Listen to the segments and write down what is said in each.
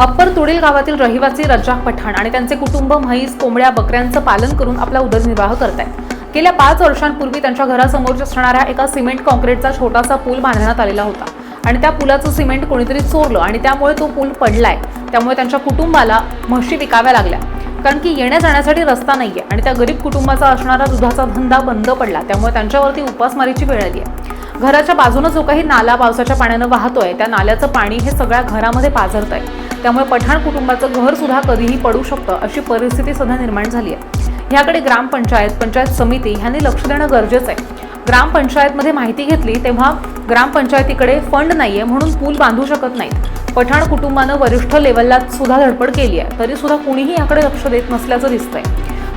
Upper तुडील गावातील रहिवासी रज्जाक पठाण आणि त्यांचे कुटुंब म्हैस कोंबड्या बकऱ्यांचं पालन करून आपला उदरनिर्वाह करत आहेत गेल्या पाच वर्षांपूर्वी त्यांच्या घरासमोर असणाऱ्या एका सिमेंट कॉन्क्रीटचा छोटासा पूल बांधण्यात आलेला होता आणि त्या पुलाचं सिमेंट कोणीतरी चोरलं आणि त्यामुळे तो पूल पडलाय. त्यामुळे त्यांच्या कुटुंबाला म्हशी विकाव्या लागल्या. कारण की येण्या जाण्यासाठी रस्ता नाहीये आणि त्या गरीब कुटुंबाचा असणारा दुधाचा धंदा बंद पडला. त्यामुळे त्यांच्यावरती उपासमारीची वेळ आली आहे घराच्या बाजूनं जो काही नाला पावसाच्या पाण्यानं वाहतोय त्या नाल्याचं पाणी हे सगळ्या घरामध्ये पाझरत आहे त्यामुळे पठाण कुटुंबाचं घर सुद्धा कधीही पडू शकतं अशी परिस्थिती सध्या निर्माण झाली आहे. ह्याकडे ग्रामपंचायत पंचायत समिती ह्यांनी लक्ष देणं गरजेचं आहे. ग्रामपंचायतमध्ये माहिती घेतली तेव्हा ग्रामपंचायतीकडे फंड नाही आहे म्हणून पूल बांधू शकत नाहीत. पठाण कुटुंबानं वरिष्ठ लेवलला सुद्धा धडपड केली आहे तरी सुद्धा कुणीही याकडे लक्ष देत नसल्याचं दिसतंय.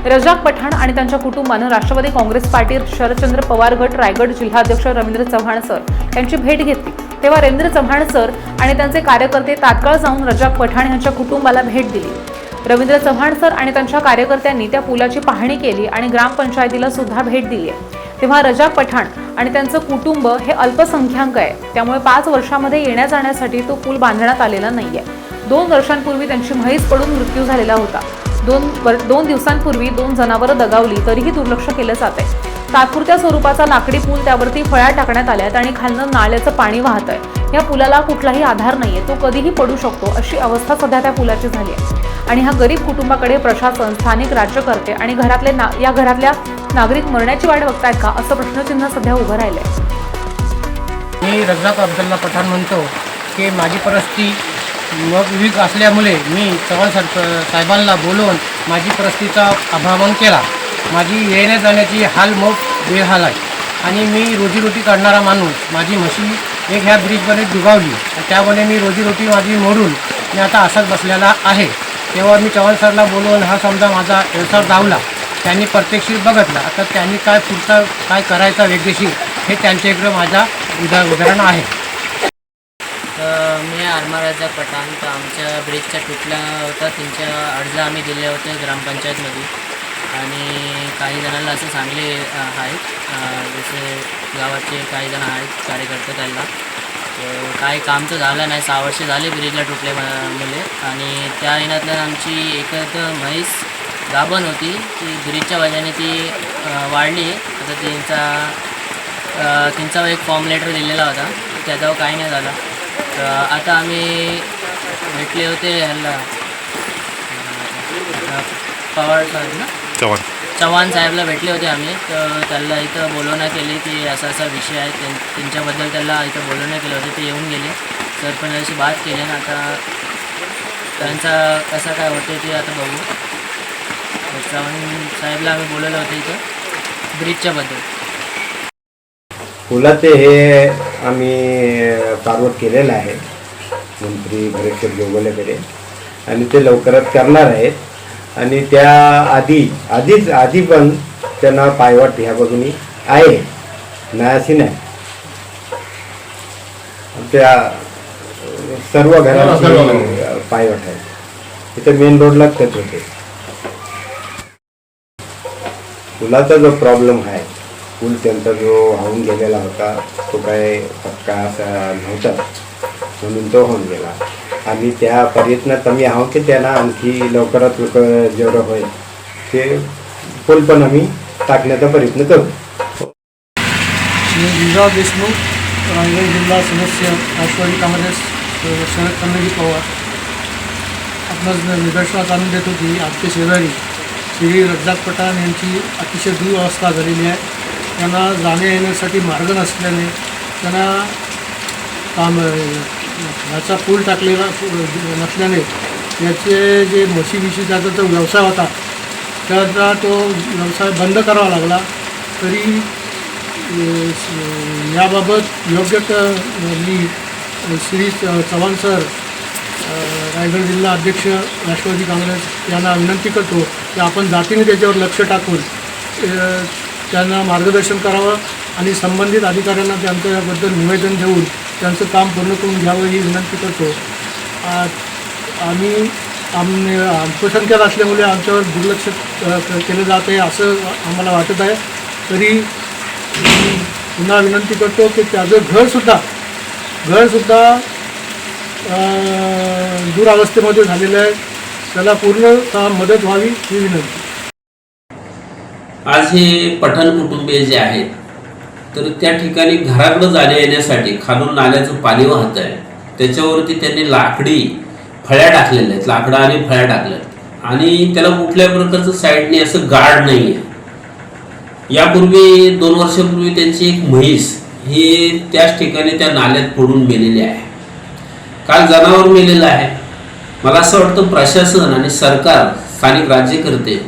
रजाक पठाण आणि त्यांच्या कुटुंबानं राष्ट्रवादी काँग्रेस पार्टी शरदचंद्र पवार गट रायगड जिल्हाध्यक्ष रवींद्र चव्हाण सर यांची भेट घेतली. तेव्हा रवींद्र चव्हाण सर आणि त्यांचे कार्यकर्ते तात्काळ जाऊन रजाक पठाण यांच्या कुटुंबाला भेट दिली. रवींद्र चव्हाण सर आणि त्यांच्या कार्यकर्त्यांनी त्या पुलाची पाहणी केली आणि ग्रामपंचायतीला सुद्धा भेट दिली आहे. तेव्हा रजाक पठाण आणि त्यांचं कुटुंब हे अल्पसंख्याक आहे. त्यामुळे पाच वर्षामध्ये येण्या जाण्यासाठी तो पूल बांधण्यात आलेला नाहीये. दोन वर्षांपूर्वी त्यांची म्हैस पडून मृत्यू झालेला होता. दोन वर दोन दिवसांपूर्वी दोन जनावरं दगावली तरीही दुर्लक्ष केलं जात आहे. तात्पुरत्या स्वरूपाचा लाकडी पूल त्यावरती फळ्या टाकण्यात आल्यात आणि खालनं नाल्याचं पाणी वाहत आहे. या पुलाला कुठलाही आधार नाहीये तो कधीही पडू शकतो अशी अवस्था सध्या त्या पुलाची झाली आहे. आणि ह्या गरीब कुटुंबाकडे प्रशासन स्थानिक राज्यकर्ते आणि घरातले ना या घरातल्या नागरिक मरण्याची वाट बघतायत का असं प्रश्नचिन्ह सध्या उभं राहिलं आहे मी रजाक अब्दुल्ला पठाण म्हणतो की माझी परिस्थिती मग वीक असल्यामुळे मी चव्हाण सर साहेबांना बोलवून माझी प्रस्तीचा अभावन केला. माझी येण्या जाण्याची हाल मोठ बेहाल आहे. आणि मी रोजीरोटी काढणारा माणूस माझी म्हशी एक ह्या ब्रिजमध्ये डुबावली. त्यामुळे मी रोजीरोटी माझी मोडून मी आता असाच बसलेला आहे. तेव्हा मी चव्हाण सरला बोलवून हा समजा माझा व्यवसाय धावला. त्यांनी प्रत्यक्षित बघितला. आता त्यांनी काय पुढचा काय करायचा वेगळीशीर हे त्यांच्या इकडं माझा उदा उदाहरण आहे. तर मी आरमाराचा पठाण तर आमच्या ब्रिजच्या तुटला होता त्यांच्या अर्ज आम्ही दिले होते ग्रामपंचायतमध्ये. आणि काही जणांना असं चांगले आहेत. जसे गावाचे काही जण आहेत कार्यकर्ते त्यांना. तर काही काम तर झालं नाही. सहा वर्ष झाले ब्रिजला तुटले मुले. आणि त्या येण्यातल्या आमची एकच म्हैस गाभण होती. ती ब्रिजच्या वजाने ती वाढली. आता त्यांचा त्यांचा एक फॉर्म लेटर दिलेला होता. त्याच्यावर काही नाही झाला. तर आता आम्ही भेटले होते ह्याला. पवार साहेब ना चव्हाण. चव्हाण साहेबला भेटले होते आम्ही. तर त्याला इथं बोलवणं केली की असा असा विषय आहे. त्यां त्यांच्याबद्दल त्याला इथं बोलवणं केलं होतं. ते येऊन गेले. सरपंचाशी बात केली ना आता त्यांचा कसा काय होते ते आता बघू. तर चव्हाण साहेबला आम्ही बोलवलं होतं इथं. ब्रिजच्याबद्दल पुलाचे हे आम्ही फॉरवर्ड केलेलं आहे. मंत्री भरेश्वर जोगलेकडे आणि ते लवकरच करणार आहेत. आणि त्या आधी आधीच आधी पण त्यांना पायवाट ह्या बाजूनी आहे. नाही अशी नाही त्या सर्व घरांची पायवाट आहे. इथे मेन रोडलाच तेच होते. पुलाचा जो प्रॉब्लेम आहे पूल त्यांचा जो वाहून गेलेला होता तो काय पक्का असा नव्हता. म्हणून तो होऊन गेला. आणि त्या प्रयत्नात आम्ही आहो की त्यांना आणखी लवकरात लवकर जेवढं होईल ते पूल पण आम्ही टाकण्याचा प्रयत्न करू. मी गिरीराव देशमुख रायगड जिल्हा सदस्य राष्ट्रवादी काँग्रेस शरद कन्नजी पवार. आपणास निदर्शनास आणून देतो की आजच्या शेजारी श्री रज्जाक पठाण यांची अतिशय दुरवस्था झालेली आहे. त्यांना जाण्या येण्यासाठी मार्ग नसल्याने त्यांना काम ह्याचा पूल टाकलेला नसल्याने याचे जे म्हशी बिशी त्याचा जो व्यवसाय होता त्याचा तो व्यवसाय बंद करावा लागला. तरी याबाबत योग्य मी श्री चव्हाण सर रायगड जिल्हा अध्यक्ष राष्ट्रवादी काँग्रेस यांना विनंती करतो की आपण जातीने त्याच्यावर लक्ष टाकून त्यांना मार्गदर्शन करावं आणि संबंधित अधिकाऱ्यांना त्यांच्याबद्दल निवेदन देऊन त्यांचं काम पूर्ण करून घ्यावं ही विनंती करतो. आम्ही आम अल्पसंख्याक असल्यामुळे आमच्यावर दुर्लक्ष केलं जात आहे असं आम्हाला वाटत आहे. तरी पुन्हा विनंती करतो की त्याचं घरसुद्धा घरसुद्धा दुरावस्थेमध्ये झालेलं आहे. त्याला पूर्ण मदत व्हावी ही विनंती. आज हे पठाण कुटुंबीय जे आहेत तर त्या ठिकाणी घराकडं जाण्या येण्यासाठी खालून नाल्याचं पाणी वाहत आहे. त्याच्यावरती त्यांनी लाकडी फळ्या टाकलेल्या आहेत लाकडं आणि फळ्या टाकल्या आहेत. आणि त्याला कुठल्या प्रकारचं साईडने असं गार्ड नाही आहे यापूर्वी दोन वर्षापूर्वी त्यांची एक म्हैस ही त्याच ठिकाणी त्या नाल्यात पडून मेलेली आहे. काल जनावर मेलेलं आहे. मला असं वाटतं प्रशासन आणि सरकार स्थानिक राज्यकर्ते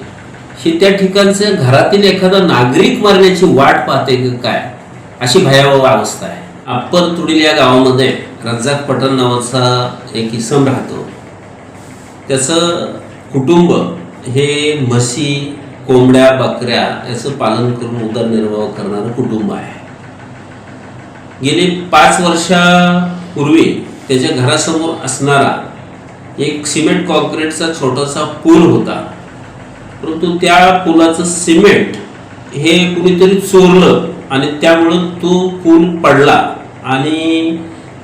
ही त्या ठिकाणचे घरातील एखादा नागरिक मरण्याची वाट पाहते काय? अशी भयावह अवस्था आहे. अप्पर तुडील या गावामध्ये रज्जाक पठाण नावाचा एक इसम राहतो. त्याचं कुटुंब हे म्हशी कोंबड्या बकऱ्या याचं पालन करून उदरनिर्वाह करणारं कुटुंब आहे. गेली पाच वर्षापूर्वी त्याच्या घरासमोर असणारा एक सिमेंट कॉन्क्रीटचा छोटासा पूल होता. परंतु त्या पुलाचं सिमेंट हे कुणीतरी चोरलं आणि त्यामुळं तो पूल पडला. आणि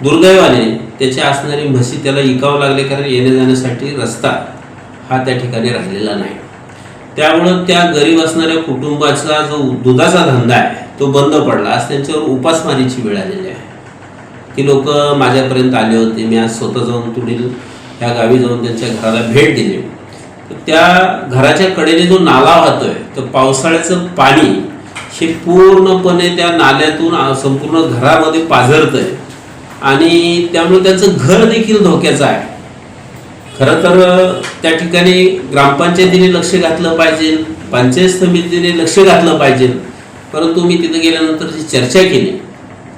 दुर्दैवाने त्याच्या असणारी म्हशी त्याला इकावं लागले कारण येण्या जाण्यासाठी रस्ता हा त्या ठिकाणी राहिलेला नाही. त्यामुळं त्या गरीब असणाऱ्या कुटुंबाचा जो दुधाचा धंदा आहे तो बंद पडला. आज त्यांच्यावर उपासमारीची वेळ आलेली आहे. ती लोक माझ्यापर्यंत आले होते. मी आज स्वतः जाऊन तुडील ह्या गावी जाऊन त्यांच्या घराला भेट दिली. त्या घराच्या कडेने जो नाला वाहतोय तर पावसाळ्याचं पाणी हे पूर्णपणे त्या नाल्यातून संपूर्ण घरामध्ये पाझरतंय. आणि त्यामुळे त्यांचं घर देखील धोक्याचं आहे. खरं तर त्या ठिकाणी ग्रामपंचायतीने लक्ष घातलं पाहिजे पंचायत समितीने लक्ष घातलं पाहिजे. परंतु मी तिथं गेल्यानंतर जी चर्चा केली.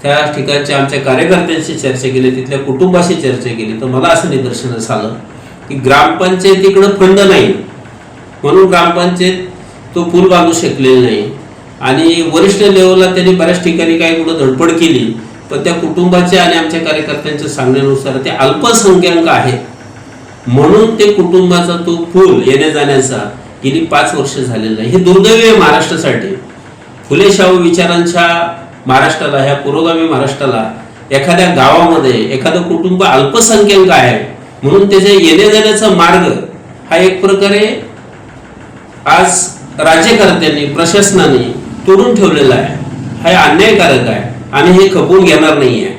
त्या ठिकाणच्या आमच्या कार्यकर्त्यांशी चर्चा केली तिथल्या कुटुंबाशी चर्चा केली. तर मला असं निदर्शनास आलं की ग्रामपंचायतीकडं फंड नाही. म्हणून ग्रामपंचायत तो पूल बांधू शकलेला नाही. आणि वरिष्ठ लेवलला त्यांनी बऱ्याच ठिकाणी काही कुठं धडपड केली. पण त्या कुटुंबाच्या आणि आमच्या कार्यकर्त्यांच्या सांगण्यानुसार ते अल्पसंख्याक आहेत. म्हणून ते कुटुंबाचा तो पूल येण्या जाण्याचा गेली पाच वर्ष झालेला आहे हे दुर्दैवी आहे महाराष्ट्रासाठी. फुले शाहू विचारांच्या महाराष्ट्राला ह्या पुरोगामी महाराष्ट्राला एखाद्या गावामध्ये एखादं कुटुंब अल्पसंख्याक आहे म्हणून त्याच्या येण्या जाण्याचा मार्ग हा एक प्रकारे आज राज्यकर्त्यांनी प्रशासनाने तोडून ठेवलेला आहे. हा अन्यायकारक आहे आणि हे खपवून घेणार नाही आहे